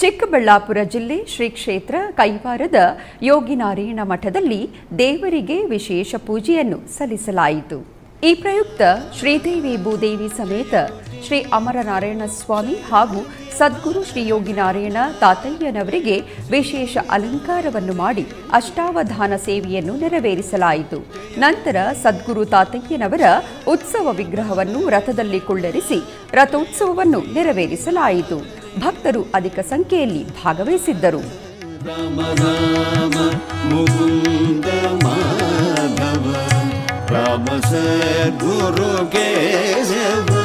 ಚಿಕ್ಕಬಳ್ಳಾಪುರ ಜಿಲ್ಲೆ ಶ್ರೀ ಕ್ಷೇತ್ರ ಕೈವಾರದ ಯೋಗಿನಾರಾಯಣ ಮಠದಲ್ಲಿ ದೇವರಿಗೆ ವಿಶೇಷ ಪೂಜೆಯನ್ನು ಸಲ್ಲಿಸಲಾಯಿತು. ಈ ಪ್ರಯುಕ್ತ ಶ್ರೀದೇವಿ ಭೂದೇವಿ ಸಮೇತ ಶ್ರೀ ಅಮರನಾರಾಯಣ ಸ್ವಾಮಿ ಹಾಗೂ ಸದ್ಗುರು ಶ್ರೀ ಯೋಗಿನಾರಾಯಣ ತಾತಯ್ಯನವರಿಗೆ ವಿಶೇಷ ಅಲಂಕಾರವನ್ನು ಮಾಡಿ ಅಷ್ಟಾವಧಾನ ಸೇವೆಯನ್ನು ನೆರವೇರಿಸಲಾಯಿತು. ನಂತರ ಸದ್ಗುರು ತಾತಯ್ಯನವರ ಉತ್ಸವ ವಿಗ್ರಹವನ್ನು ರಥದಲ್ಲಿ ಕುಳ್ಳರಿಸಿ ರಥೋತ್ಸವವನ್ನು ನೆರವೇರಿಸಲಾಯಿತು. ಭಕ್ತರು ಅಧಿಕ ಸಂಖ್ಯೆಯಲ್ಲಿ ಭಾಗವಹಿಸಿದ್ದರು. ಗುರು ಕೇಶವ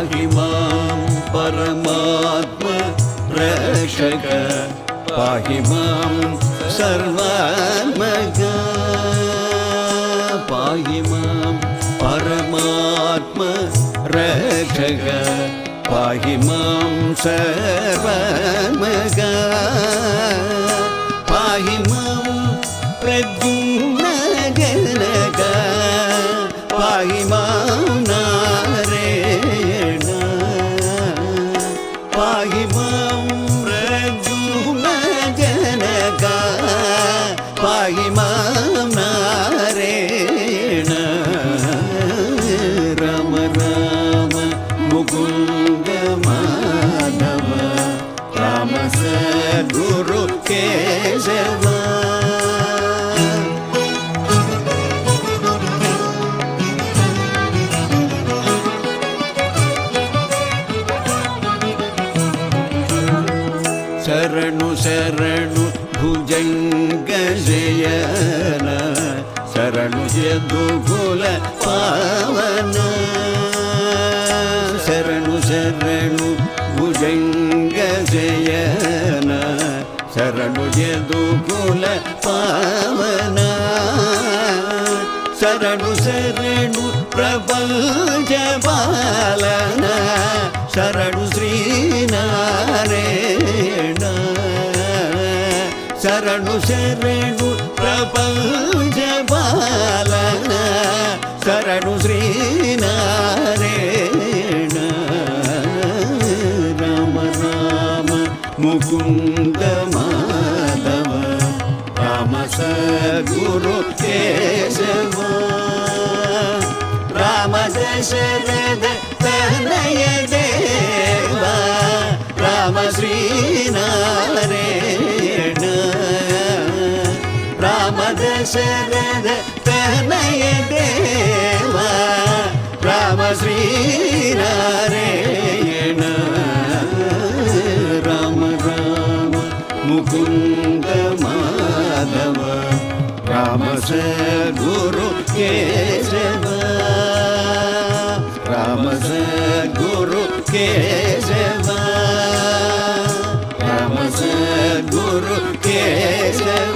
पाहि मां परमात्म रक्षक पाहि मां सर्वात्मक पाहि मां परमात्म रक्षक पाहि मां सर्वात्मक पाहि मां प्रद्युम्नजनक பாகிமாரேண ராம ராம முகுந்த மாதவ ராம ச குரு கேசவா శరణు భుజంగజయన శరణు యదుకుల పావన. శరణు శరణు భుజంగజయన శరణు యదుకుల పావన. శరణు శరణు ప్రపంచ పాలన శరణు శ్రీనా ಶರಣು ಶ್ರೀನಾರಾಯಣ ಶರಣು ಶರಣು ಪ್ರಪಂಚ ಪಾಲನ ಶರಣು ಶ್ರೀನಾರಾಯಣ ರಾಮ ರಾಮ ಮುಕುಂದ ಮಾಧವ ರಾಮ ಸದ್ಗುರು ಕೇಶವ ರಾಮ ದಶರಥ ರಾಮ ದಶರಥ ತನಯ ದೇವ ರಾಮ ಶ್ರೀನಾರಾಯಣ ರಾಮ ರಾಮ ಮುಕುಂದ ಮಾಧವ ರಾಮ ಸದ್ಗುರು ಕೇಶವ ರಾಮ ಸದ್ಗುರು ಕೇಶವ ರಾಮ ಸದ್ಗುರು ಕೇಶವ